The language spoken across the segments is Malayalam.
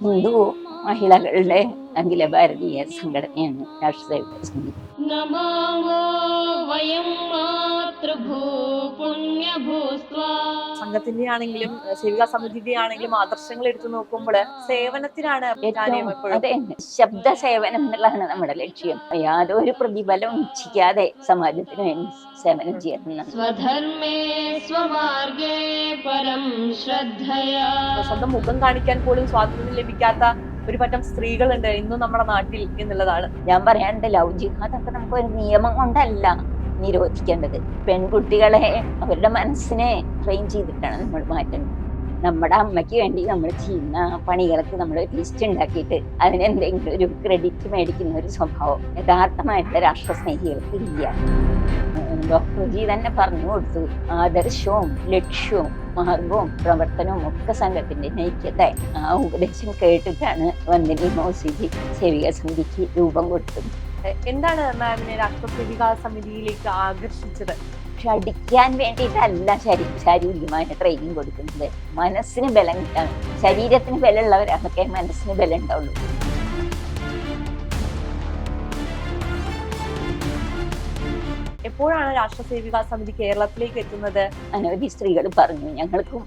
ഹിന്ദു മഹിളകളുടെ അഖില ഭാരതീയ സംഘടനയാണ് രാഷ്ട്രീയ സമിതി സംഘത്തിന്റെ ആണെങ്കിലും സേവിക സമിതിന്റെ ആണെങ്കിലും ആദർശങ്ങൾ എടുത്തു നോക്കുമ്പോൾ സേവനത്തിനാണ് ശബ്ദ സേവനം എന്നുള്ളതാണ് നമ്മുടെ ലക്ഷ്യം. യാതൊരു പ്രതിഫലം ഇച്ഛിക്കാതെ സമാജത്തിന് വേണ്ടി സേവനം ചെയ്യുന്ന. സ്വധർമ്മേ സ്വമാർഗേ പരം ശ്രദ്ധയാ. സ്വന്തം മുഖം കാണിക്കാൻ പോലും സ്വാതന്ത്ര്യം ലഭിക്കാത്ത ഒരു പറ്റം സ്ത്രീകളുണ്ട് ഇന്നും നമ്മുടെ നാട്ടിൽ എന്നുള്ളതാണ്. ഞാൻ പറയാനുണ്ട് ലൗ ജിഹാദൊക്കെ നമുക്ക് ഒരു നിയമം കൊണ്ടല്ല. നിരോധിക്കേണ്ടത്. പെൺകുട്ടികളെ അവരുടെ മനസ്സിനെ ട്രെയിൻ ചെയ്തിട്ടാണ് നമ്മൾ മാറ്റേണ്ടത് നമ്മുടെ അമ്മയ്ക്ക് വേണ്ടി നമ്മൾ ചെയ്യുന്ന പണികൾക്ക് നമ്മൾ ലിസ്റ്റ് ഉണ്ടാക്കിയിട്ട് അതിനെന്തെങ്കിലും ഒരു ക്രെഡിറ്റ് മേടിക്കുന്ന ഒരു സ്വഭാവം യഥാർത്ഥമായിട്ടുള്ള രാഷ്ട്രസ്നേഹികൾക്ക് ഇല്ല. ഡോക്ടർ ജി തന്നെ പറഞ്ഞു കൊടുത്തു. ആദർശവും ലക്ഷ്യവും മാർഗവും പ്രവർത്തനവും ഒക്കെ സംഘത്തിന്റെ നയിക്കട്ടെ ആ ഉപദേശം കേട്ടിട്ടാണ് വന്ദനി മോസിജി സേവിക സമിതിക്ക് രൂപം കൊടുത്തത്. എന്താണ് മാമിനെ രാഷ്ട്രപതി സേവികാ സമിതിയിലേക്ക് ആകർഷിച്ചത്? പക്ഷെ അടിക്കാൻ വേണ്ടിയിട്ടല്ല ശരീ ശാരീരികമായ ട്രെയിനിങ് കൊടുക്കുന്നത്. മനസ്സിന് ബലം കിട്ടാൻ ശരീരത്തിന് ബലമുള്ളവരൊക്കെ മനസ്സിന് ബലം ഉണ്ടാവുള്ളൂ എപ്പോഴാണ് രാഷ്ട്ര സേവികാ സമിതി കേരളത്തിലേക്ക് എത്തുന്നത്? അനവധി സ്ത്രീകൾ പറഞ്ഞു ഞങ്ങൾക്കും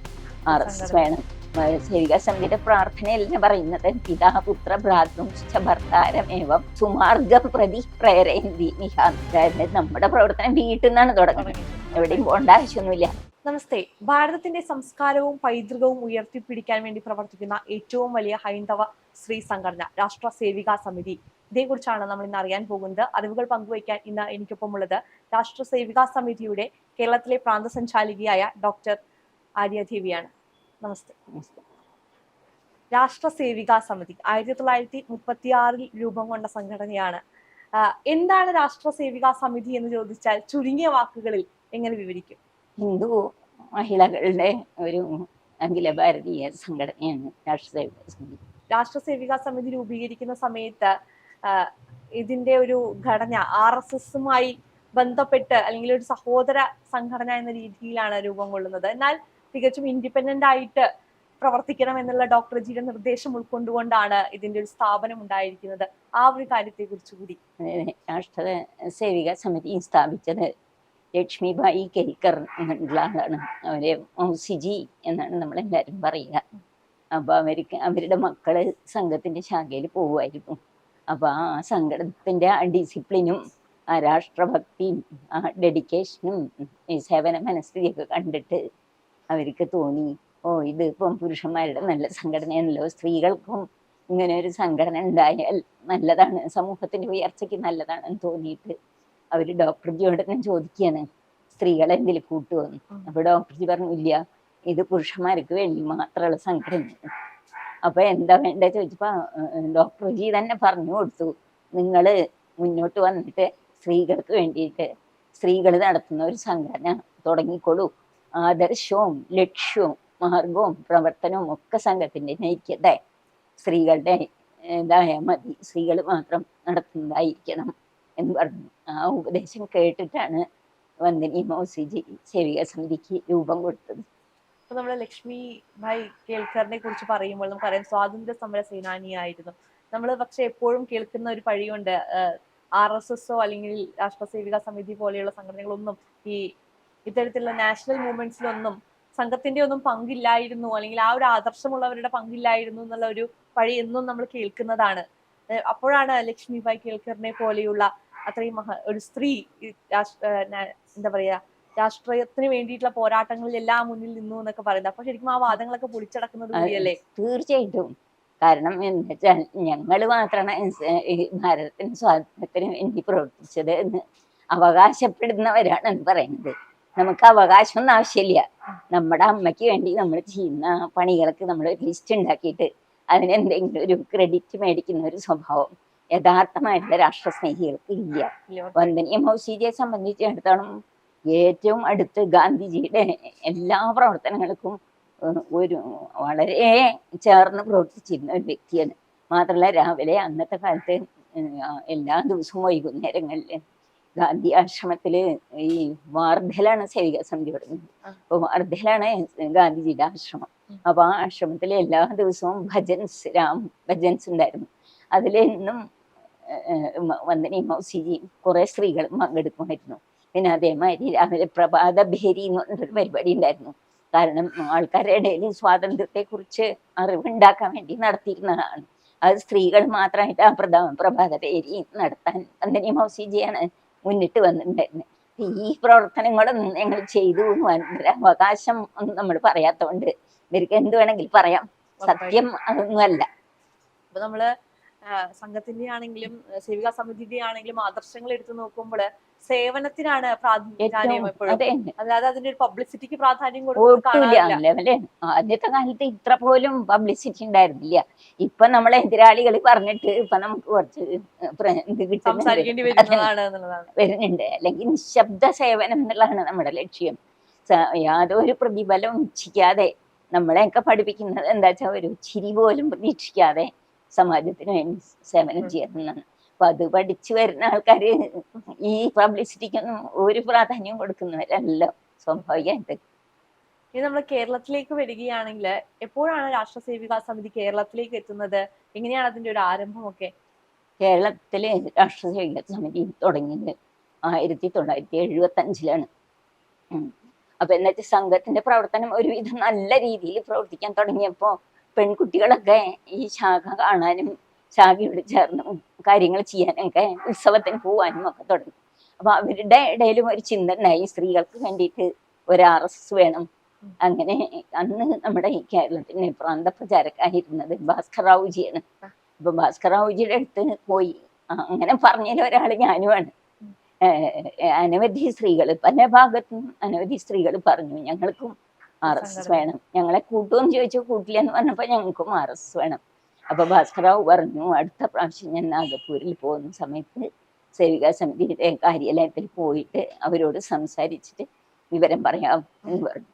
ആർ എസ് എസ് വേണം. സേവികാ സമിതിയുടെ പ്രാർത്ഥനയിൽ പറയുന്നത്? പിതാ പുത്ര ഭ്രാതൃം ഭർത്താരമേവം സുമാർഗം പ്രതി പ്രേരയന്തി നിഹ അതായത് നമ്മുടെ പ്രവർത്തനം വീട്ടിൽ നിന്നാണ് തുടങ്ങുന്നത്. എവിടെയും പോകേണ്ട ആവശ്യമൊന്നുമില്ല. നമസ്തേ. ഭാരതത്തിന്റെ സംസ്കാരവും പൈതൃകവും ഉയർത്തിപ്പിടിക്കാൻ വേണ്ടി പ്രവർത്തിക്കുന്ന ഏറ്റവും വലിയ ഹൈന്ദവ സ്ത്രീ സംഘടന രാഷ്ട്ര സേവികാ സമിതി. ഇതേക്കുറിച്ചാണ് നമ്മൾ ഇന്ന് അറിയാൻ പോകുന്നത്. അറിവുകൾ പങ്കുവയ്ക്കാൻ ഇന്ന് എനിക്കൊപ്പം ഉള്ളത് രാഷ്ട്ര സേവികാ സമിതിയുടെ കേരളത്തിലെ പ്രാന്തസഞ്ചാലികയായ ഡോക്ടർ ആര്യ ആര്യദേവിയാണ് നമസ്തേ രാഷ്ട്ര സേവികാ സമിതി ആയിരത്തി തൊള്ളായിരത്തി മുപ്പത്തി ആറിൽ രൂപം കൊണ്ട സംഘടനയാണ്. എന്താണ് രാഷ്ട്ര സേവികാ സമിതി എന്ന് ചോദിച്ചാൽ ചുരുങ്ങിയ വാക്കുകളിൽ എങ്ങനെ വിവരിക്കും? ഹിന്ദു മഹിളകളുടെ ഒരു അഖില ഭാരതീയ സംഘടനയാണ് രാഷ്ട്രീയ സമിതി. രാഷ്ട്ര സേവികാ സമിതി രൂപീകരിക്കുന്ന സമയത്ത് ഇതിന്റെ ഒരു ഘടന ആർ എസ് എസുമായി ബന്ധപ്പെട്ട് അല്ലെങ്കിൽ ഒരു സഹോദര സംഘടന എന്ന രീതിയിലാണ് രൂപം കൊള്ളുന്നത്. എന്നാൽ തികച്ചും ഇൻഡിപെൻഡന്റ് ആയിട്ട് പ്രവർത്തിക്കണം എന്നുള്ള ഡോക്ടർ ജിയുടെ നിർദ്ദേശം ഉൾക്കൊണ്ടുകൊണ്ടാണ് ഇതിന്റെ ഒരു സ്ഥാപനം ഉണ്ടായിരിക്കുന്നത്. ആ ഒരു കാര്യത്തെ കുറിച്ച് കൂടി. രാഷ്ട്ര സേവിക സമിതി സ്ഥാപിച്ചത് ലക്ഷ്മിബായി കേൽക്കർ എന്നുള്ള ആളാണ് അവരെ മൗസിജി എന്നാണ് നമ്മളെല്ലാവരും പറയുക. അപ്പോൾ അവർക്ക് അവരുടെ മക്കൾ സംഘത്തിന്റെ ശാഖയിൽ പോവുമായിരുന്നു. അപ്പോൾ ആ സംഘടനത്തിന്റെ ആ ഡിസിപ്ലിനും ആ രാഷ്ട്രഭക്തിയും ആ ഡെഡിക്കേഷനും സേവന മനസ്ഥിതിയൊക്കെ കണ്ടിട്ട് അവർക്ക് തോന്നി. ഓ ഇത് ഇപ്പം പുരുഷന്മാരുടെ നല്ല സംഘടനയാണല്ലോ. സ്ത്രീകൾക്കും ഇങ്ങനെ ഒരു സംഘടന ഉണ്ടായാൽ നല്ലതാണ്. സമൂഹത്തിന്റെ ഉയർച്ചയ്ക്ക് നല്ലതാണെന്ന് തോന്നിയിട്ട് അവർ ഡോക്ടർ ജിയോട് തന്നെ ചോദിക്കുകയാണ് സ്ത്രീകളെ എന്തിൽ കൂട്ടുവന്നു. അപ്പൊ ഡോക്ടർ ജി പറഞ്ഞു ഇല്ല ഇത് പുരുഷന്മാർക്ക് വേണ്ടി മാത്രമുള്ള സംഘടന അപ്പൊ എന്താ വേണ്ട ചോദിച്ചപ്പോ ഡോക്ടർജി തന്നെ പറഞ്ഞു കൊടുത്തു. നിങ്ങൾ മുന്നോട്ട് വന്നിട്ട് സ്ത്രീകൾക്ക് വേണ്ടിയിട്ട് സ്ത്രീകൾ നടത്തുന്ന ഒരു സംഘടന തുടങ്ങിക്കോളൂ. ആദർശവും ലക്ഷ്യവും മാർഗവും പ്രവർത്തനവും ഒക്കെ സംഘത്തിന്റെ നയിക്കട്ടെ സ്ത്രീകളുടെ ഇതായ മതി സ്ത്രീകൾ മാത്രം നടത്തുന്നതായിരിക്കണം എന്ന് പറഞ്ഞു. ആ ഉപദേശം കേട്ടിട്ടാണ് വന്ദനി മൗസിജി സേവിക സമിതിക്ക് രൂപം കൊടുത്തത്. ഇപ്പൊ നമ്മൾ ലക്ഷ്മി ഭായ് കേൾക്കറിനെ കുറിച്ച് പറയുമ്പോൾ നമുക്കറിയാം സ്വാതന്ത്ര്യ സമര സേനാനിയായിരുന്നു. നമ്മൾ പക്ഷെ എപ്പോഴും കേൾക്കുന്ന ഒരു പഴിയുണ്ട് ആർ എസ് എസോ അല്ലെങ്കിൽ രാഷ്ട്ര സേവിക സമിതി പോലെയുള്ള സംഘടനകളൊന്നും ഈ ഇത്തരത്തിലുള്ള നാഷണൽ മൂവ്മെന്റ്സിലൊന്നും സംഘത്തിന്റെ ഒന്നും പങ്കില്ലായിരുന്നു അല്ലെങ്കിൽ ആ ഒരു ആദർശമുള്ളവരുടെ പങ്കില്ലായിരുന്നു എന്നുള്ള ഒരു വഴി എന്നും നമ്മൾ കേൾക്കുന്നതാണ്. അപ്പോഴാണ് ലക്ഷ്മി ഭായ് കേൾക്കറിനെ പോലെയുള്ള അത്രയും മഹ ഒരു സ്ത്രീ എന്താ പറയാ രാഷ്ട്രീയത്തിന് വേണ്ടിയിട്ടുള്ള പോരാട്ടങ്ങളിൽ എല്ലാം മുന്നിൽ നിന്നു എന്നൊക്കെ പറയുന്നത്. അപ്പൊ ശരിക്കും ആ വാദങ്ങളൊക്കെ പൊളിച്ചടക്കുന്നത് കൂടിയല്ലേ? തീർച്ചയായിട്ടും. കാരണം എന്ന് വെച്ചാൽ ഞങ്ങൾ മാത്രമാണ് ഈ ഭാരതത്തിന് സ്വാതന്ത്ര്യത്തിന് വേണ്ടി പ്രവർത്തിച്ചത് എന്ന് അവകാശപ്പെടുന്നവരാണ് പറയുന്നത്. നമുക്ക് അവകാശമൊന്നും ആവശ്യമില്ല. നമ്മുടെ അമ്മയ്ക്ക് വേണ്ടി നമ്മൾ ചെയ്യുന്ന പണികൾക്ക് നമ്മൾ ലിസ്റ്റ് ഉണ്ടാക്കിയിട്ട് അതിനെന്തെങ്കിലും ഒരു ക്രെഡിറ്റ് മേടിക്കുന്ന ഒരു സ്വഭാവം യഥാർത്ഥമായിട്ടുള്ള രാഷ്ട്രസ്നേഹികൾക്ക് ഇല്ല. വന്ദനീയ മൗസീജിയെ സംബന്ധിച്ചിടത്തോളം ഏറ്റവും അടുത്ത് ഗാന്ധിജിയുടെ എല്ലാ പ്രവർത്തനങ്ങൾക്കും ഒരു വളരെ ചേർന്ന് പ്രവർത്തിച്ചിരുന്ന ഒരു വ്യക്തിയാണ്. മാത്രമല്ല രാവിലെ അന്നത്തെ കാലത്ത് എല്ലാ ദിവസവും വൈകുന്നേരങ്ങളിൽ ഗാന്ധി ആശ്രമത്തിൽ ഈ വാർധയിലാണ് സേവിക സമിതി തുടങ്ങുന്നത്. അപ്പൊ വാർധലാണ് ഗാന്ധിജിയുടെ ആശ്രമം. അപ്പൊ ആ ആശ്രമത്തിൽ എല്ലാ ദിവസവും ഭജൻസ് രാം ഭജൻസ് ഉണ്ടായിരുന്നു. അതിലെന്നും വന്ദനി മൗസിജിയും കുറെ സ്ത്രീകൾ പങ്കെടുക്കുമായിരുന്നു. പിന്നെ അതേമാതിരി രാവിലെ പ്രഭാത ഭേരി എന്ന് പറഞ്ഞൊരു പരിപാടി ഉണ്ടായിരുന്നു. കാരണം ആൾക്കാരുടെ ഇടയിൽ സ്വാതന്ത്ര്യത്തെ കുറിച്ച് അറിവുണ്ടാക്കാൻ വേണ്ടി നടത്തിയിരുന്നതാണ് അത് സ്ത്രീകൾ മാത്രമായിട്ട് ആ പ്രഭാത ഭേരി നടത്താൻ വന്ദനി മൗസിജിയാണ് മുന്നിട്ട് വന്നിട്ടുണ്ടായിരുന്നത് ഈ പ്രവർത്തനങ്ങളൊന്നും ഞങ്ങൾ ചെയ്തു എന്ന് അവകാശം ഒന്നും നമ്മൾ പറയാത്തതുകൊണ്ട് ഇവർക്ക് എന്ത് വേണമെങ്കിലും പറയാം. സത്യം അതൊന്നുമല്ല. അപ്പൊ നമ്മൾ സംഘത്തിന്റെ ആണെങ്കിലും സേവികാ സമിതിയുടെ ആണെങ്കിലും ആദർശങ്ങൾ എടുത്തു നോക്കുമ്പോൾ സേവനത്തിനാണ് പ്രാധാന്യം എപ്പോഴും അതായത് അല്ലാതെ അതിന്റെ ഒരു പബ്ലിസിറ്റിക്ക് പ്രാധാന്യം ഒട്ടുമില്ല ആദ്യത്തെ കാലത്ത് ഇത്ര പോലും പബ്ലിസിറ്റി ഉണ്ടായിരുന്നില്ല. ഇപ്പൊ നമ്മളെ എതിരാളികൾ പറഞ്ഞിട്ട് ഇപ്പൊ നമുക്ക് കുറച്ച് സംസാരിക്കേണ്ടി വരുന്നുണ്ട്. അല്ലെങ്കിൽ നിശബ്ദ സേവനം എന്നുള്ളതാണ് നമ്മുടെ ലക്ഷ്യം. യാതൊരു പ്രതിഫലം ഇച്ഛിക്കാതെ നമ്മളെയൊക്കെ പഠിപ്പിക്കുന്നത് എന്താ വെച്ചാൽ ഒരു ചിരി പോലും പ്രതീക്ഷിക്കാതെ സമാജത്തിന് വേണ്ടി സേവനം ചെയ്യുന്നതാണ് അപ്പൊ അത് പഠിച്ചു വരുന്ന ആൾക്കാര് ഈ പബ്ലിസിറ്റിക്കൊന്നും ഒരു പ്രാധാന്യം കൊടുക്കുന്നവരല്ല സ്വാഭാവികമായിട്ട്. ഇനി നമ്മൾ കേരളത്തിലേക്ക് വരികയാണെങ്കിൽ എപ്പോഴാണ് രാഷ്ട്ര സേവികാ സമിതി കേരളത്തിലേക്ക് എത്തുന്നത്? എങ്ങനെയാണ് അതിന്റെ ഒരു ആരംഭമൊക്കെ? കേരളത്തിലെ രാഷ്ട്രസേവിക സമിതി തുടങ്ങിയത് ആയിരത്തി തൊള്ളായിരത്തി എഴുപത്തി അഞ്ചിലാണ് അപ്പൊ എന്നുവെച്ചാൽ സംഘത്തിന്റെ പ്രവർത്തനം ഒരുവിധം നല്ല രീതിയിൽ പ്രവർത്തിക്കാൻ തുടങ്ങിയപ്പോ പെൺകുട്ടികളൊക്കെ ഈ ശാഖ കാണാനും ശാഖയോട് ചേർന്നും കാര്യങ്ങൾ ചെയ്യാനൊക്കെ ഉത്സവത്തിന് പോവാനും ഒക്കെ തുടങ്ങി. അപ്പൊ അവരുടെ ഇടയിലും ഒരു ചിന്ത ഉണ്ടായി. സ്ത്രീകൾക്ക് വേണ്ടിയിട്ട് ഒരു ആർ എസ് എസ് വേണം. അങ്ങനെ അന്ന് നമ്മുടെ ഈ കേരളത്തിന്റെ പ്രാന്ത പ്രചാരക്കായിരുന്നത് ഭാസ്കർ റാവുജിയാണ്. അപ്പൊ ഭാസ്കർ റാവുജിയുടെ അടുത്ത് പോയി. അങ്ങനെ പറഞ്ഞതിൽ ഒരാൾ ഞാനുമാണ്. അനവധി സ്ത്രീകൾ പല ഭാഗത്തും അനവധി സ്ത്രീകൾ പറഞ്ഞു. ഞങ്ങൾക്കും ആർ എസ് എസ് വേണം. ഞങ്ങളെ കൂട്ടുമെന്ന് ചോദിച്ചു കൂട്ടില്ല എന്ന് പറഞ്ഞപ്പോ ഞങ്ങൾക്കും ആർ എസ് എസ് വേണം. അപ്പൊ ഭാസ്കറാവ് പറഞ്ഞു അടുത്ത പ്രാവശ്യം ഞാൻ നാഗപ്പൂരിൽ പോകുന്ന സമയത്ത് സേവികാ സമിതിയുടെ കാര്യാലയത്തിൽ പോയിട്ട് അവരോട് സംസാരിച്ചിട്ട് വിവരം പറയാം എന്ന് പറഞ്ഞു.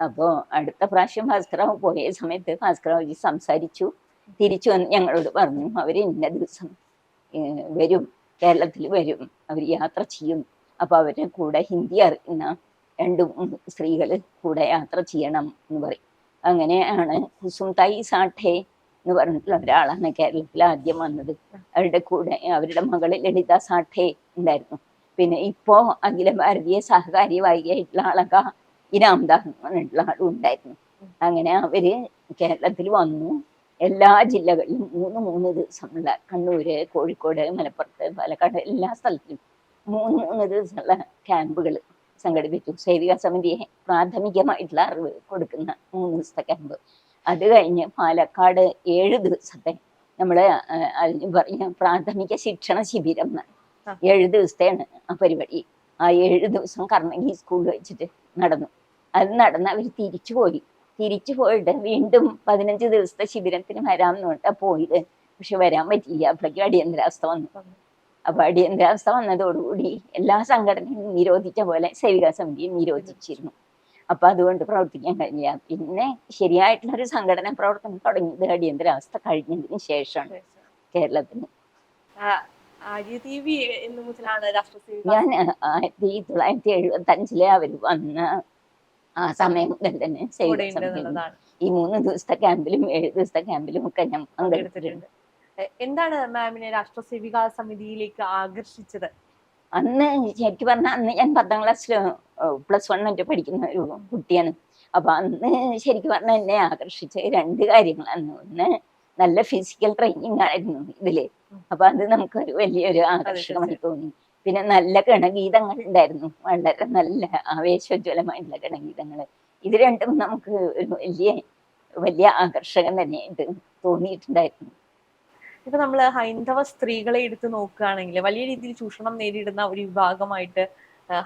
അപ്പോൾ അടുത്ത പ്രാവശ്യം ഭാസ്കറാവ് പോയ സമയത്ത് ഭാസ്കറാവുജി സംസാരിച്ചു. തിരിച്ചു വന്ന് ഞങ്ങളോട് പറഞ്ഞു അവർ ഇന്ന ദിവസം വരും. കേരളത്തിൽ വരും. അവർ യാത്ര ചെയ്യും. അപ്പൊ അവരുടെ കൂടെ ഹിന്ദി അറിയുന്ന രണ്ട് സ്ത്രീകൾ കൂടെ യാത്ര ചെയ്യണം എന്ന് പറയും. അങ്ങനെയാണ് തൈ സാഠേ എന്ന് പറഞ്ഞിട്ടുള്ള ഒരാളാണ് കേരളത്തിൽ ആദ്യം വന്നത്. അവരുടെ കൂടെ അവരുടെ മകൾ ലളിത സാഠേ ഉണ്ടായിരുന്നു. പിന്നെ ഇപ്പോ അഖില ഭാരതീയ സഹകാരി വായികയായിട്ടുള്ള ആളൊക്കെ ഇനാംദാസ് എന്ന് പറഞ്ഞിട്ടുള്ള ആളും ഉണ്ടായിരുന്നു. അങ്ങനെ അവർ കേരളത്തിൽ വന്നു. എല്ലാ ജില്ലകളിലും മൂന്ന് മൂന്ന് ദിവസമുള്ള കണ്ണൂര് കോഴിക്കോട് മലപ്പുറത്ത് പാലക്കാട് എല്ലാ സ്ഥലത്തിലും മൂന്ന് മൂന്ന് ദിവസമുള്ള ക്യാമ്പുകൾ സംഘടിപ്പിച്ചു സേവിക സമിതി പ്രാഥമികമായിട്ടുള്ള അറിവ് കൊടുക്കുന്ന മൂന്ന് ദിവസത്തെ ക്യാമ്പ് അത് കഴിഞ്ഞ് പാലക്കാട് ഏഴ് ദിവസത്തെ നമ്മൾ അതിന് പറഞ്ഞ പ്രാഥമിക ശിക്ഷണ ശിബിരം എന്നാണ്. ഏഴ് ദിവസത്തെയാണ് ആ പരിപാടി. ആ ഏഴ് ദിവസം കർണകി സ്കൂളിൽ വെച്ചിട്ട് നടന്നു. അത് നടന്ന് അവർ തിരിച്ചു പോയി. തിരിച്ചു പോയിട്ട് വീണ്ടും പതിനഞ്ച് ദിവസത്തെ ശിബിരത്തിന് വരാമെന്ന് പറഞ്ഞാ പോയത്. പക്ഷെ വരാൻ പറ്റിയില്ല. അപ്പോഴേക്കും അടിയന്തരാവസ്ഥ വന്നു. അപ്പൊ അടിയന്തരാവസ്ഥ വന്നതോടുകൂടി എല്ലാ സംഘടനയും നിരോധിച്ച പോലെ സേവികാ സമിതിയും നിരോധിച്ചിരുന്നു. അപ്പൊ അതുകൊണ്ട് പ്രവർത്തിക്കാൻ കഴിഞ്ഞില്ല. പിന്നെ ശരിയായിട്ടുള്ളൊരു സംഘടന പ്രവർത്തനം തുടങ്ങിയത് അടിയന്തരാവസ്ഥ കഴിഞ്ഞതിന് ശേഷമാണ് കേരളത്തിന്. ഞാൻ ആയിരത്തി തൊള്ളായിരത്തി എഴുപത്തി അഞ്ചിലെ അവർ വന്ന ആ സമയം മുതൽ തന്നെ സേവികാ ഈ മൂന്ന് ദിവസത്തെ ക്യാമ്പിലും ഏഴ് ദിവസത്തെ ക്യാമ്പിലും ഒക്കെ ഞാൻ പങ്കെടുത്തിട്ടുണ്ട്. എന്താണ് മാമിനെ രാഷ്ട്ര സേവികാ സമിതിയിലേക്ക് ആകർഷിച്ചത്? അന്ന് ശരിക്കും പറഞ്ഞാൽ അന്ന് ഞാൻ പത്താം ക്ലാസ്സിൽ പ്ലസ് വൺ മറ്റോ പഠിക്കുന്ന ഒരു കുട്ടിയാണ്. അപ്പൊ അന്ന് ശരിക്കും പറഞ്ഞാൽ എന്നെ ആകർഷിച്ച രണ്ട് കാര്യങ്ങളാണ്. ഒന്ന് നല്ല ഫിസിക്കൽ ട്രെയിനിങ് ആയിരുന്നു ഇതിൽ. അപ്പൊ അത് നമുക്കൊരു വലിയൊരു ആകർഷകമായി തോന്നി. പിന്നെ നല്ല ഗണഗീതങ്ങൾ ഉണ്ടായിരുന്നു. വളരെ നല്ല ആവേശോജ്വലമായിട്ടുള്ള ഗണഗീതങ്ങൾ. ഇത് രണ്ടും നമുക്ക് ഒരു വലിയ വലിയ ആകർഷകം തന്നെയായിട്ട് തോന്നിയിട്ടുണ്ടായിരുന്നു. ഇപ്പൊ നമ്മൾ ഹൈന്ദവ സ്ത്രീകളെ എടുത്ത് നോക്കുകയാണെങ്കിൽ വലിയ രീതിയിൽ ചൂഷണം നേരിടുന്ന ഒരു വിഭാഗമായിട്ട്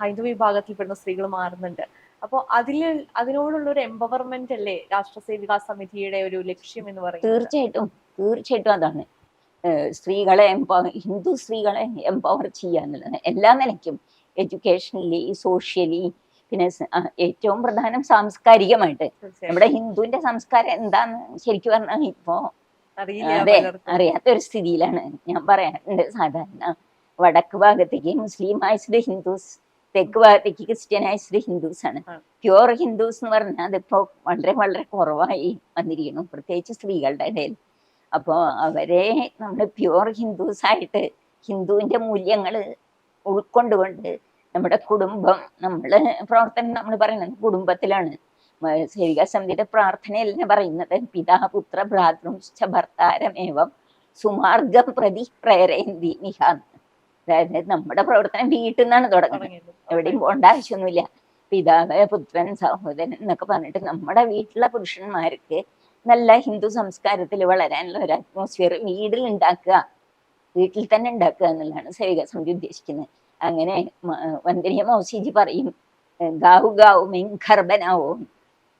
ഹൈന്ദവ വിഭാഗത്തിൽപ്പെടുന്ന സ്ത്രീകൾ മാറുന്നുണ്ട്. അപ്പോൾ അതിൽ അതിനോടുള്ള ഒരു എംപവർമെന്റ് അല്ലേ രാഷ്ട്ര സേവികാ സമിതിയുടെ ഒരു ലക്ഷ്യം എന്ന് പറയുന്നത്? തീർച്ചയായിട്ടും തീർച്ചയായിട്ടും അതാണ്. സ്ത്രീകളെ എംപവർ ഹിന്ദു സ്ത്രീകളെ എംപവർ ചെയ്യുക എന്നുള്ളത്. എല്ലാ നിലയ്ക്കും എഡ്യൂക്കേഷനലി സോഷ്യലി പിന്നെ ഏറ്റവും പ്രധാനം സാംസ്കാരികമായിട്ട്. നമ്മുടെ ഹിന്ദുവിന്റെ സംസ്കാരം എന്താന്ന് ശരിക്കും പറഞ്ഞാൽ ഇപ്പോ അതെ ഒരു അറിയാത്തൊരു സ്ഥിതിയിലാണ്. ഞാൻ പറയാറുണ്ട് സാധാരണ വടക്ക് ഭാഗത്തേക്ക് മുസ്ലിം ആയിട്ട് ഹിന്ദുസ് തെക്ക് ഭാഗത്തേക്ക് ക്രിസ്ത്യൻ ആയിച്ചത് ഹിന്ദുസ് ആണ്. പ്യുവർ ഹിന്ദുസ് എന്ന് പറഞ്ഞാൽ അതിപ്പോ വളരെ വളരെ കുറവായി വന്നിരിക്കുന്നു. പ്രത്യേകിച്ച് സ്ത്രീകളുടെ ഇടയിൽ. അപ്പോൾ അവരെ നമ്മൾ പ്യുവർ ഹിന്ദുസ് ആയിട്ട് ഹിന്ദുവിന്റെ മൂല്യങ്ങൾ ഉൾക്കൊണ്ടുകൊണ്ട് നമ്മുടെ കുടുംബം നമ്മൾ പ്രവർത്തനം നമ്മൾ പറയുന്നത് കുടുംബത്തിലാണ്. സേവികാ സമിതിയുടെ പ്രാർത്ഥനയല്ല പറയുന്നത്. പിതാ പുത്ര ഭ്രാതൃംശ്ച ഭർത്താരമേവം സുമാർഗം പ്രതി പ്രേരയന്തി മിഹ അതായത് നമ്മുടെ പ്രവർത്തനം വീട്ടിൽ നിന്നാണ് തുടങ്ങുന്നത്. എവിടെയും പോകേണ്ട ആവശ്യമൊന്നുമില്ല. പിതാവ് പുത്രൻ സഹോദരൻ എന്നൊക്കെ പറഞ്ഞിട്ട് നമ്മുടെ വീട്ടിലെ പുരുഷന്മാർക്ക് നല്ല ഹിന്ദു സംസ്കാരത്തിൽ വളരാനുള്ള ഒരു അറ്റ്മോസ്ഫിയർ വീട്ടിൽ ഉണ്ടാക്കുക വീട്ടിൽ തന്നെ ഉണ്ടാക്കുക എന്നുള്ളതാണ് സേവിക സമിതി ഉദ്ദേശിക്കുന്നത്. അങ്ങനെ വന്ദനീയ മൗസിജി പറയും ഗാവു ഗാവു മെയിൻ ഖർബനാവും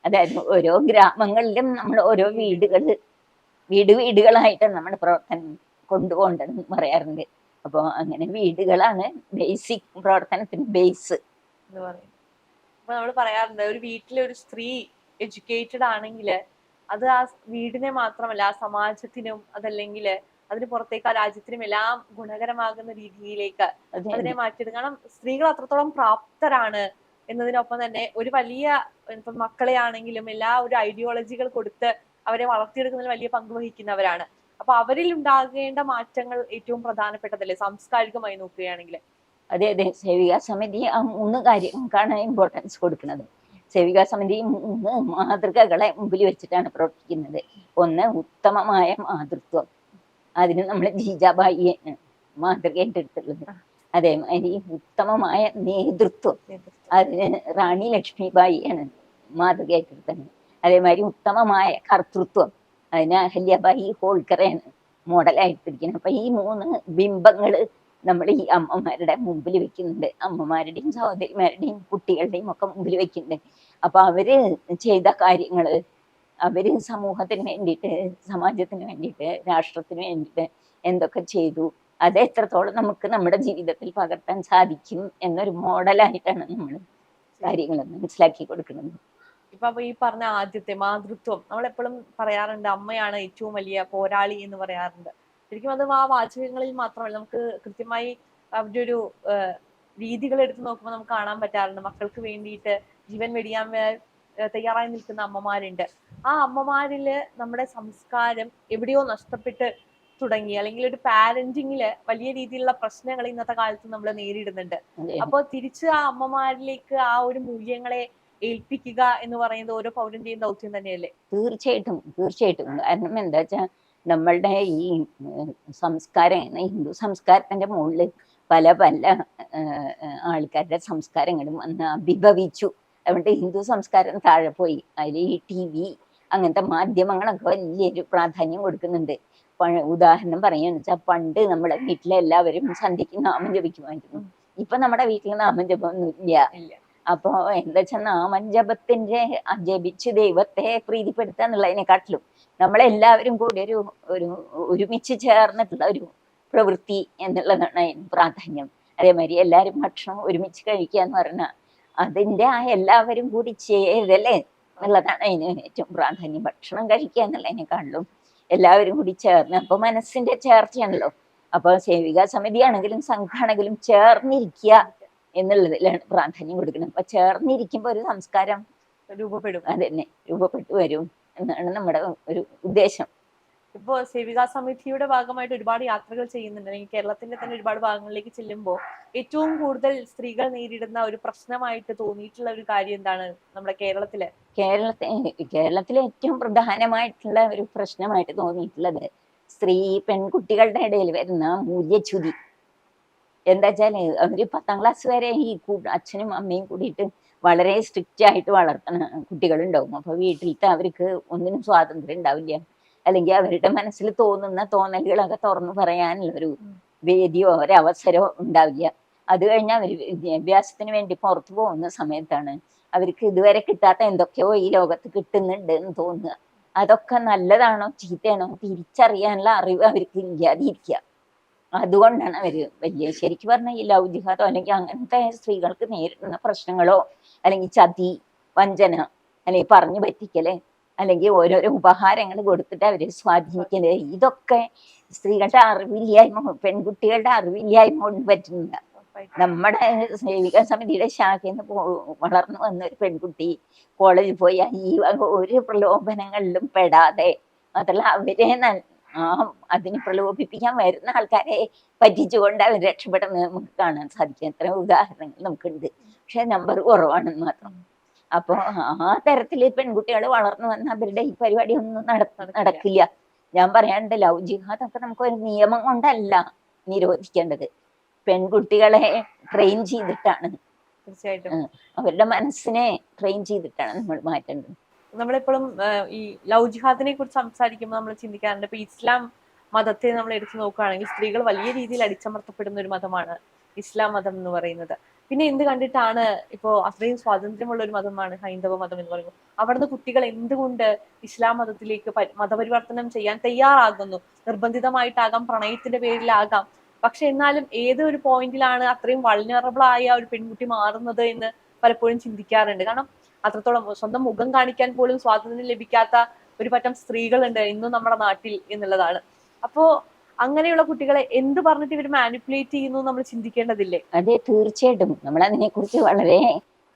അതായത് ഓരോ ഗ്രാമങ്ങളിലും നമ്മൾ ഓരോ വീടുകൾ വീട് വീടുകളായിട്ടാണ് നമ്മുടെ പ്രവർത്തനം കൊണ്ടുപോകേണ്ടതെന്ന് പറയാറുണ്ട്. അപ്പോൾ അങ്ങനെ വീടുകളാണ് ബേസിക് പ്രവർത്തനത്തിന് ബേസ് എന്ന് പറയും അപ്പൊ നമ്മൾ പറയാറുണ്ട് ഒരു വീട്ടിലെ ഒരു സ്ത്രീ എഡ്യൂക്കേറ്റഡ് ആണെങ്കിൽ അത് ആ വീടിനെ മാത്രമല്ല ആ സമാജത്തിനും അതല്ലെങ്കിൽ അതിന് പുറത്തേക്ക് ആ രാജ്യത്തിനും എല്ലാം ഗുണകരമാകുന്ന രീതിയിലേക്ക് അതിനെ മാറ്റിയത്. കാരണം സ്ത്രീകൾ അത്രത്തോളം പ്രാപ്തരാണ് എന്നതിനൊപ്പം തന്നെ ഒരു വലിയ ഇപ്പം മക്കളെ ആണെങ്കിലും എല്ലാ ഒരു ഐഡിയോളജികൾ കൊടുത്ത് അവരെ വളർത്തിയെടുക്കുന്നതിൽ വലിയ പങ്ക് വഹിക്കുന്നവരാണ്. അപ്പൊ അവരിൽ ഉണ്ടാകേണ്ട മാറ്റങ്ങൾ ഏറ്റവും പ്രധാനപ്പെട്ടതല്ലേ? സാംസ്കാരികമായി നോക്കുകയാണെങ്കിൽ. അതെ അതെ. സേവിക സമിതി ആ മൂന്ന് കാര്യങ്ങൾക്കാണ് ഇമ്പോർട്ടൻസ് കൊടുക്കുന്നത്. സേവിക സമിതി മൂന്ന് മാതൃകകളെ മുമ്പിൽ വെച്ചിട്ടാണ് പ്രവർത്തിക്കുന്നത്. ഒന്ന് ഉത്തമമായ മാതൃത്വം. അതിന് നമ്മൾ ജീജാബായിയെ മാതൃകയായിട്ട് എടുത്തിട്ടുള്ളത് അതേമാതിരി ഉത്തമമായ നേതൃത്വം. അതിന് റാണി ലക്ഷ്മിബായിയാണ് മാതൃകയായിട്ട് തന്നെ. അതേമാതിരി ഉത്തമമായ കർത്തൃത്വം അതിന് അഹല്യബായി ഹോൾക്കറയാണ് മോഡലായിട്ടിരിക്കുന്നത്. അപ്പൊ ഈ മൂന്ന് ബിംബങ്ങൾ നമ്മൾ ഈ അമ്മമാരുടെ മുമ്പിൽ വെക്കുന്നുണ്ട്. അമ്മമാരുടെയും സഹോദരിമാരുടെയും കുട്ടികളുടെയും ഒക്കെ മുമ്പിൽ വെക്കുന്നുണ്ട്. അപ്പൊ അവർ ചെയ്ത കാര്യങ്ങൾ അവർ സമൂഹത്തിന് വേണ്ടിയിട്ട് സമാജത്തിന് വേണ്ടിയിട്ട് രാഷ്ട്രത്തിന് വേണ്ടിയിട്ട് എന്തൊക്കെ ചെയ്തു അത് എത്രത്തോളം നമുക്ക് നമ്മുടെ ജീവിതത്തിൽ പകർത്താൻ സാധിക്കും എന്നൊരു മോഡലായിട്ടാണ് നമ്മൾ കാര്യങ്ങൾ മനസ്സിലാക്കി കൊടുക്കുന്നത്. ഇപ്പൊ ഈ പറഞ്ഞ ആദ്യത്തെ മാതൃത്വം നമ്മൾ എപ്പോഴും പറയാറുണ്ട് അമ്മയാണ് ഏറ്റവും വലിയ പോരാളി എന്ന് പറയാറുണ്ട്. ശരിക്കും അത് ആ വാചകങ്ങളിൽ മാത്രമല്ല നമുക്ക് കൃത്യമായി അവരുടെ ഒരു രീതികൾ എടുത്ത് നോക്കുമ്പോൾ നമുക്ക് കാണാൻ പറ്റാറുണ്ട്. മക്കൾക്ക് വേണ്ടിയിട്ട് ജീവൻ വെടിയാൻ തയ്യാറായി നിൽക്കുന്ന അമ്മമാരുണ്ട്. ആ അമ്മമാരിൽ നമ്മുടെ സംസ്കാരം എവിടെയോ നഷ്ടപ്പെട്ട് തുടങ്ങി. അല്ലെങ്കിൽ ഒരു പാരന്റിങ്ങിൽ വലിയ രീതിയിലുള്ള പ്രശ്നങ്ങൾ ഇന്നത്തെ കാലത്ത് നമ്മൾ നേരിടുന്നുണ്ട്. അതെ. അപ്പൊ തിരിച്ച് ആ അമ്മമാരിലേക്ക് ആ ഒരു മൂല്യങ്ങളെ ഏൽപ്പിക്കുക എന്ന് പറയുന്നത് ഓരോ പൗരന്റെയും ദൗത്യം തന്നെയല്ലേ? തീർച്ചയായിട്ടും തീർച്ചയായിട്ടും. കാരണം എന്താ വെച്ചാൽ നമ്മളുടെ ഈ സംസ്കാരം ഹിന്ദു സംസ്കാരത്തിന്റെ മുകളിൽ പല പല ആൾക്കാരുടെ സംസ്കാരങ്ങളും വന്ന് അഭിഭവിച്ചു. അതുകൊണ്ട് ഹിന്ദു സംസ്കാരം താഴെ പോയി. അതിൽ ഈ ടി വി അങ്ങനത്തെ മാധ്യമങ്ങളൊക്കെ വലിയൊരു പ്രാധാന്യം കൊടുക്കുന്നുണ്ട്. ഉദാഹരണം പറയുകയെന്ന് വെച്ചാൽ പണ്ട് നമ്മുടെ വീട്ടിലെ എല്ലാവരും സന്ധ്യയ്ക്ക് നാമം ജപിക്കുമായിരുന്നു. ഇപ്പൊ നമ്മുടെ വീട്ടിൽ നാമം ജപം ഇല്ല. അപ്പോ എന്താ വെച്ചാൽ നാമം ജപത്തിന്റെ ജപിച്ച് ദൈവത്തെ പ്രീതിപ്പെടുത്തുക എന്നുള്ളതിനെക്കാട്ടിലും നമ്മളെല്ലാവരും കൂടി ഒരു ഒരു ഒരുമിച്ച് ചേർന്നിട്ടുള്ള ഒരു പ്രവൃത്തി എന്നുള്ളതാണ് അതിന് പ്രാധാന്യം. അതേമാതിരി എല്ലാവരും ഭക്ഷണം ഒരുമിച്ച് കഴിക്കുക എന്ന് പറഞ്ഞാൽ അതിന്റെ ആ എല്ലാവരും കൂടി ചെയ്തല്ലേ എന്നുള്ളതാണ് അതിന് ഏറ്റവും പ്രാധാന്യം. ഭക്ഷണം കഴിക്കുക എന്നുള്ളതിനെക്കാട്ടിലും എല്ലാവരും കൂടി ചേർന്ന് അപ്പൊ മനസ്സിന്റെ ചേർച്ചയാണല്ലോ. അപ്പൊ സേവിക സമിതിയാണെങ്കിലും സംഘമാണെങ്കിലും ചേർന്നിരിക്കുക എന്നുള്ളതിലാണ് പ്രാധാന്യം കൊടുക്കുന്നത്. അപ്പൊ ചേർന്നിരിക്കുമ്പോൾ ഒരു സംസ്കാരം രൂപപ്പെടും. അതന്നെ രൂപപ്പെട്ടു വരും എന്നാണ് നമ്മുടെ ഒരു ഉദ്ദേശം. ഇപ്പോ സേവികാ സമിതിയുടെ ഭാഗമായിട്ട് ഒരുപാട് യാത്രകൾ ചെയ്യുന്നുണ്ട്. അല്ലെങ്കിൽ കേരളത്തിന്റെ തന്നെ ഒരുപാട് ഭാഗങ്ങളിലേക്ക് ചെല്ലുമ്പോൾ ഏറ്റവും കൂടുതൽ സ്ത്രീകൾ നേരിടുന്ന ഒരു പ്രശ്നമായിട്ട് തോന്നിയിട്ടുള്ള ഒരു കാര്യം എന്താണ് നമ്മുടെ കേരളത്തിൽ? കേരളത്തിൽ കേരളത്തിലെ ഏറ്റവും പ്രധാനമായിട്ടുള്ള ഒരു പ്രശ്നമായിട്ട് തോന്നിയിട്ടുള്ളത് സ്ത്രീ പെൺകുട്ടികളുടെ ഇടയിൽ വരുന്ന മൂല്യച്യുതി. എന്താ വെച്ചാൽ അവർ പത്താം ക്ലാസ് വരെ ഈ അച്ഛനും അമ്മയും കൂടിയിട്ട് വളരെ സ്ട്രിക്റ്റ് ആയിട്ട് വളർത്തുന്ന കുട്ടികളുണ്ടാവും. അപ്പൊ വീട്ടിലത്തെ അവർക്ക് ഒന്നിനും സ്വാതന്ത്ര്യം ഉണ്ടാവില്ല. അല്ലെങ്കിൽ അവരുടെ മനസ്സിൽ തോന്നുന്ന തോന്നലുകളൊക്കെ തുറന്നു പറയാനുള്ള ഒരു വേദിയോ ഒരവസരമോ ഉണ്ടാവില്ല. അത് കഴിഞ്ഞ് അവർ വിദ്യാഭ്യാസത്തിന് വേണ്ടി പുറത്തു പോകുന്ന സമയത്താണ് അവർക്ക് ഇതുവരെ കിട്ടാത്ത എന്തൊക്കെയോ ഈ ലോകത്ത് കിട്ടുന്നുണ്ട് എന്ന് തോന്നുക. അതൊക്കെ നല്ലതാണോ ചീത്തയാണോ തിരിച്ചറിയാനുള്ള അറിവ് അവർക്ക് ഇല്ലാതിരിക്കുക. അതുകൊണ്ടാണ് അവർ വലിയ ശരിക്കും പറഞ്ഞാൽ ഈ ലവ് ജിഹാദോ അല്ലെങ്കിൽ അങ്ങനത്തെ സ്ത്രീകൾക്ക് നേരിടുന്ന പ്രശ്നങ്ങളോ അല്ലെങ്കിൽ ചതി വഞ്ചന അല്ലെങ്കിൽ പറഞ്ഞു പറ്റിക്കൽ അല്ലെങ്കിൽ ഓരോരോ ഉപഹാരങ്ങൾ കൊടുത്തിട്ട് അവരെ സ്വാധീനിക്കുന്നത് ഇതൊക്കെ സ്ത്രീകളുടെ അറിവില്ലായ്മ പെൺകുട്ടികളുടെ അറിവില്ലായ്മ കൊണ്ട് പറ്റുന്നില്ല. ഉറപ്പായിട്ടും. നമ്മുടെ സേവിക സമിതിയുടെ ശാഖയിൽ നിന്ന് വളർന്നു വന്ന ഒരു പെൺകുട്ടി കോളേജിൽ പോയി ഈ ഒരു പ്രലോഭനങ്ങളിലും പെടാതെ അതല്ല അവരെ ആ അതിന് പ്രലോഭിപ്പിക്കാൻ വരുന്ന ആൾക്കാരെ പറ്റിച്ചുകൊണ്ട് അവർ രക്ഷപ്പെടുന്നത് നമുക്ക് കാണാൻ സാധിക്കും. എത്ര ഉദാഹരണങ്ങൾ നമുക്കുണ്ട്. പക്ഷെ നമ്പർ കുറവാണെന്ന് മാത്രം. അപ്പൊ ആ തരത്തിൽ പെൺകുട്ടികൾ വളർന്നു വന്ന അവരുടെ ഈ പരിപാടി ഒന്നും നടക്കില്ല. ഞാൻ പറയാണ്ട് ലവ് ജിഹാദ് ഒക്കെ നമുക്ക് ഒരു നിയമം കൊണ്ടല്ല നിരോധിക്കേണ്ടത്. പെൺകുട്ടികളെ ട്രെയിൻ ചെയ്തിട്ടാണ്. തീർച്ചയായിട്ടും. അവരുടെ മനസ്സിനെ ട്രെയിൻ ചെയ്തിട്ടാണ് നമ്മൾ മാറ്റേണ്ടത്. നമ്മളെപ്പോഴും ഈ ലവ് ജിഹാദിനെ കുറിച്ച് സംസാരിക്കുമ്പോൾ നമ്മൾ ചിന്തിക്കാറുണ്ട്. ഇപ്പൊ ഇസ്ലാം മതത്തെ നമ്മൾ എടുത്തു നോക്കുകയാണെങ്കിൽ സ്ത്രീകൾ വലിയ രീതിയിൽ അടിച്ചമർത്തപ്പെടുന്ന ഒരു മതമാണ് ഇസ്ലാം മതം എന്ന് പറയുന്നത്. പിന്നെ എന്ത് കണ്ടിട്ടാണ് ഇപ്പോ അത്രയും സ്വാതന്ത്ര്യമുള്ള ഒരു മതമാണ് ഹൈന്ദവ മതം എന്ന് പറയുന്നത്? അവിടുന്ന് കുട്ടികൾ എന്തുകൊണ്ട് ഇസ്ലാം മതത്തിലേക്ക് മതപരിവർത്തനം ചെയ്യാൻ തയ്യാറാകുന്നു? നിർബന്ധിതമായിട്ടാകാം പ്രണയത്തിന്റെ പേരിലാകാം. പക്ഷെ എന്നാലും ഏത് ഒരു പോയിന്റിലാണ് അത്രയും വൾനറബിൾ ആയ ഒരു പെൺകുട്ടി മാറുന്നത് എന്ന് പലപ്പോഴും ചിന്തിക്കാറുണ്ട്. കാരണം അത്രത്തോളം സ്വന്തം മുഖം കാണിക്കാൻ പോലും സ്വാതന്ത്ര്യം ലഭിക്കാത്ത ഒരു പറ്റം സ്ത്രീകളുണ്ട് ഇന്നും നമ്മുടെ നാട്ടിൽ എന്നുള്ളതാണ്. അപ്പോ അങ്ങനെയുള്ള കുട്ടികളെ എന്ത് പറഞ്ഞിട്ട് ഇവർ മാനിപ്പുലേറ്റ് ചെയ്യുന്നു നമ്മൾ ചിന്തിക്കേണ്ടതില്ലേ? അതെ തീർച്ചയായിട്ടും. നമ്മൾ അതിനെ കുറിച്ച് വളരെ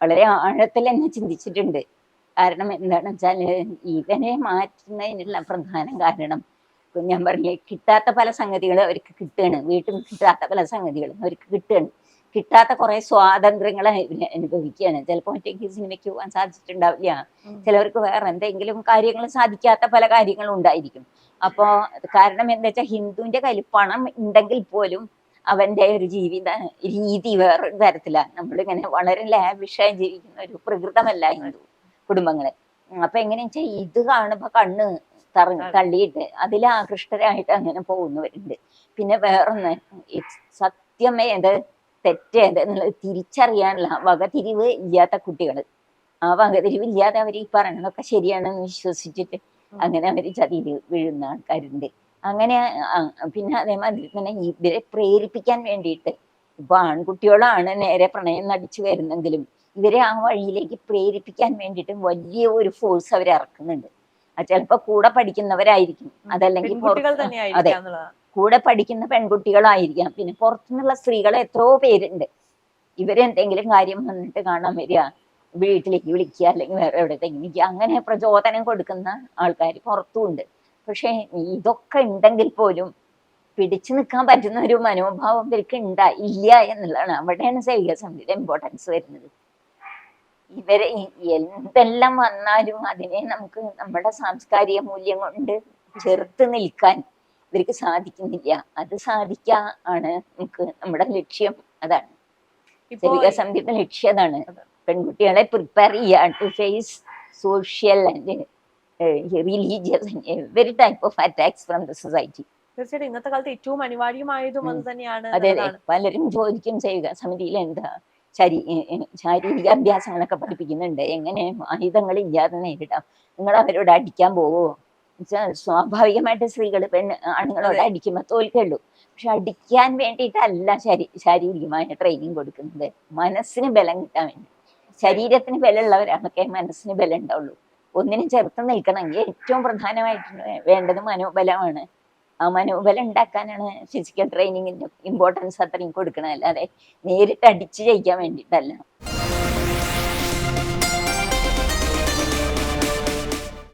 വളരെ ആഴത്തിൽ തന്നെ ചിന്തിച്ചിട്ടുണ്ട്. കാരണം എന്താണെന്ന് വെച്ചാൽ ഇവനെ മാറ്റുന്നതിനുള്ള പ്രധാന കാരണം ഞാൻ പറഞ്ഞില്ലേ കിട്ടാത്ത പല സംഗതികളും അവർക്ക് കിട്ടുകയാണ്. വീട്ടിൽ കിട്ടാത്ത പല സംഗതികളും അവർക്ക് കിട്ടുകയാണ്. കിട്ടാത്ത കുറെ സ്വാതന്ത്ര്യങ്ങൾ അനുഭവിക്കുകയാണ്. ചിലപ്പോൾ ഒറ്റയ്ക്ക് സിനിമയ്ക്ക് പോകാൻ സാധിച്ചിട്ടുണ്ടാവില്ല. ചിലവർക്ക് വേറെ എന്തെങ്കിലും കാര്യങ്ങൾ സാധിക്കാത്ത പല കാര്യങ്ങളും ഉണ്ടായിരിക്കും. അപ്പോൾ കാരണം എന്താ വെച്ചാൽ ഹിന്ദുവിന്റെ കയ്യിൽ പണം ഉണ്ടെങ്കിൽ പോലും അവന്റെ ഒരു ജീവിത രീതി വേറൊരു തരത്തിലാണ് നമ്മളിങ്ങനെ വളരെ ലാവിഷായി ജീവിക്കുന്ന ഒരു പ്രകൃതമല്ല ഹിന്ദു കുടുംബങ്ങളെ. അപ്പൊ എങ്ങനെയാ വെച്ചാൽ ഇത് കാണുമ്പോ കണ്ണ് തറങ്ങി തള്ളിയിട്ട് അതിൽ ആകൃഷ്ടരായിട്ട് അങ്ങനെ പോകുന്നവരുണ്ട്. പിന്നെ വേറൊന്ന് സത്യമേ സത്യം ഏത് തെറ്റേത് എന്നുള്ളത് തിരിച്ചറിയാനുള്ള വകതിരിവ് ഇല്ലാത്ത കുട്ടികൾ. ആ വകതിരിവ് ഇല്ലാതെ അവർ ഈ പറയണതൊക്കെ ശരിയാണെന്ന് വിശ്വസിച്ചിട്ട് അങ്ങനെ അവർ ചതിയിൽ വീഴുന്ന ആൾക്കാരുണ്ട്. അങ്ങനെ പിന്നെ അതേമാതിരി തന്നെ ഇവരെ പ്രേരിപ്പിക്കാൻ വേണ്ടിയിട്ട് ഇപ്പൊ ആൺകുട്ടികളാണ് നേരെ പ്രണയം നടിച്ചു വരുന്നെങ്കിലും ഇവരെ ആ വഴിയിലേക്ക് പ്രേരിപ്പിക്കാൻ വേണ്ടിയിട്ട് വലിയ ഒരു ഫോഴ്സ് അവർ ഇറക്കുന്നുണ്ട്. ചിലപ്പോ കൂടെ പഠിക്കുന്നവരായിരിക്കും. അതല്ലെങ്കിൽ അതെ. കൂടെ പഠിക്കുന്ന പെൺകുട്ടികളായിരിക്കാം പിന്നെ പുറത്തുനിന്നുള്ള സ്ത്രീകൾ എത്രയോ പേരുണ്ട്. ഇവരെന്തെങ്കിലും കാര്യം വന്നിട്ട് കാണാൻ വരിക വീട്ടിലേക്ക് വിളിക്കുക അല്ലെങ്കിൽ വേറെ എവിടത്തേക്ക് നിൽക്കുക അങ്ങനെ പ്രചോദനം കൊടുക്കുന്ന ആൾക്കാർ പുറത്തുമുണ്ട്. പക്ഷേ ഇതൊക്കെ ഉണ്ടെങ്കിൽ പോലും പിടിച്ചു നിൽക്കാൻ പറ്റുന്ന ഒരു മനോഭാവം ഇവർക്ക് ഉണ്ടാ ഇല്ല എന്നുള്ളതാണ്. അവിടെയാണ് സൈവിക സമിതിയുടെ ഇമ്പോർട്ടൻസ് വരുന്നത്. ഇവരെ എന്തെല്ലാം വന്നാലും അതിനെ നമുക്ക് നമ്മുടെ സാംസ്കാരിക മൂല്യം കൊണ്ട് ചെറുത്ത് നിൽക്കാൻ ഇവർക്ക് സാധിക്കുന്നില്ല. അത് സാധിക്കാ ആണ് നമുക്ക് നമ്മുടെ ലക്ഷ്യം. അതാണ്. സൈവിക സമിതിയുടെ ലക്ഷ്യം അതാണ്. പെൺകുട്ടികളെ പ്രിപ്പയർ ചെയ്യാൻ to face social and religious every type of attacks from the society തീർച്ചയായിട്ടും ഇന്നത്തെ കാലത്ത് ഏറ്റവും അനിവാര്യമായതും അത് തന്നെയാണ് അതെ അതെ. പലരും ചോദിക്കും ചെയ്യുക സമിതിയിൽ എന്താ? ശരീ ശാരീരിക അഭ്യാസങ്ങളൊക്കെ പഠിപ്പിക്കുന്നുണ്ട്. എങ്ങനെ ആയുധങ്ങൾ ഇല്ലാതെ നേരിടാം? നിങ്ങൾ അവരോട് അടിക്കാൻ പോവോ? സ്വാഭാവികമായിട്ട് സ്ത്രീകൾ പെണ്ണ് ആണുങ്ങളോട്. അടിക്കുമ്പോൾ തോൽക്കുള്ളൂ പക്ഷെ അടിക്കാൻ വേണ്ടിയിട്ടല്ല ശരീ ശാരീരികമായ ട്രെയിനിങ് കൊടുക്കുന്നത്. മനസ്സിന് ബലം കിട്ടാൻ വേണ്ടി. ശരീരത്തിന് ബലമുള്ളവരാണൊക്കെ മനസ്സിന് ബലം ഉണ്ടാവുള്ളൂ. ഒന്നിനും ചെറുത്ത് നിൽക്കണമെങ്കിൽ ഏറ്റവും പ്രധാനമായിട്ട് വേണ്ടത് മനോബലമാണ്. ആ മനോബലം ഉണ്ടാക്കാനാണ് ഫിസിക്കൽ ട്രെയിനിങ്ങിന്റെ ഇമ്പോർട്ടൻസ് അത്രയും കൊടുക്കണത്. അല്ലാതെ നേരിട്ട് അടിച്ച് ജയിക്കാൻ വേണ്ടിയിട്ടല്ല.